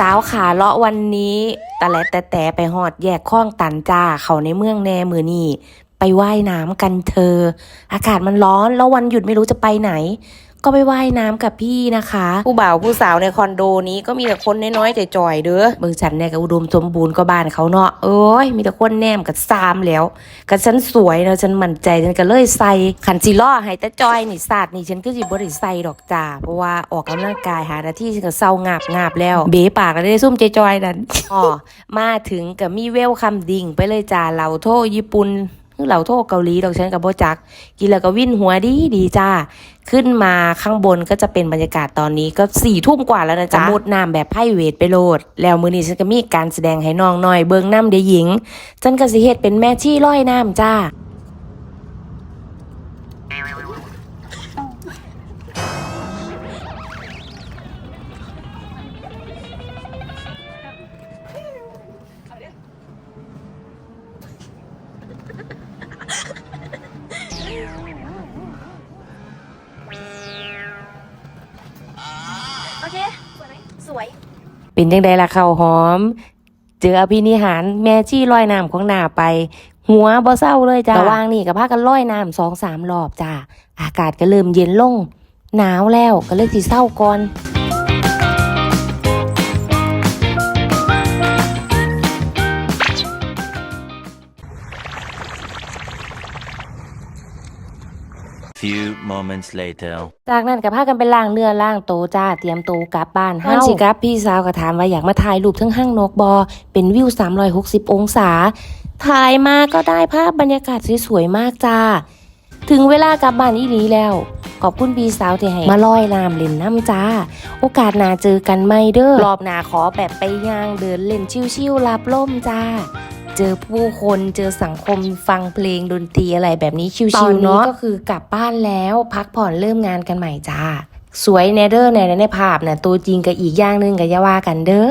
สาวขาเลาะวันนี้ตะแลแต่แต่ไปหอดแยกข้องตันจ้าเขาในเมืองแน่มือนี่ไปว่ายน้ำกันเธอ อากาศมันร้อนแล้ววันหยุดไม่รู้จะไปไหน ก็ไปว่ายน้ำกับพี่นะคะ ผู้บ่าวผู้สาวในคอนโดนี้ก็มีแต่คนน้อยๆจ่อยๆเด้อเมืองฉันเนี่ยก็อุดมสมบูรณ์ก็บ้านเขาเนาะเอ้ยมีแต่คนแนมกับซามแล้วกับฉันสวยเนาะฉันมั่นใจฉันก็เลยใส่ขันสิล่อให้แต่จอยนี่ศาสตร์นี่ฉันก็สิบ่ได้ใส่ดอกจ้าเพราะว่าออกกำลังกายหาหน้าที่ฉันก็เศร้างาบงาบแล้ว เบปากก็ได้ซุ่มจอยๆนั่นอ๋อมาถึงกับมีเวลคำดิ่งไปเลยจ้าเหล่าโทญี่ปุ่น คือเหล่าโทเกาหลีดอกฉันกับโบจัก กินแล้วก็วิ่นหัวดีดีจ้า ขึ้นมาข้างบนก็จะเป็นบรรยากาศตอนนี้ก็สี่ทุ่มกว่าแล้วนะจ๊ะมุดน้ำแบบไพ่เวทไปโลด แล้วมือนี้ฉันก็มีการแสดงให้น้องหน่อยเบิงน้ำเดียหญิง ฉันก็สิเฮ็ดเป็นแม่ชี่ร้อยน้ำจ้า เค สวยไหมสวย เป็นจังไดล่ะข้าวหอม เจออภินิหารแม่ชี้ล้อยน้ำของหนาไป หัวบ่เศร้าเลยจ้าระวางนี่กับพากันล้อยน้ำสองสามรอบจ้าอากาศก็เริ่มเย็นลง หนาวแล้วก็เลยสิเศร้าก่อน Few moments later. จากนั้นก็พากันไปล้างเนื้อล้างโตวจ้า เตรียมตัวกลับบ้านเฮาสิกลับพี่สาวก็ถามว่าอยากมาถ่ายรูปทั้งห้างนกบอ เป็นวิว 360 องศา ถ่ายมาก็ได้ภาพบรรยากาศสวยๆมากจ้า ถึงเวลากลับบ้านอีหลีแล้ว ขอบคุณพี่สาวที่ให้มาลอยน้ำเล่นน้ำจ้า โอกาสหน้าเจอกันไหมเด้อรอบหน้าขอแบบไปย่างเดินเล่นชิวๆรับลมจ้า เจอผู้คนเจอสังคมฟังเพลงดนตรีอะไรแบบนี้ชิวๆเนาะก็คือกลับบ้านแล้วพักผ่อนเริ่มงานกันใหม่จ้าสวยแนเดอร์ในในภาพน่ะตัวจริงกับอีกอย่างหนึงกับยาว่ากันเด้อ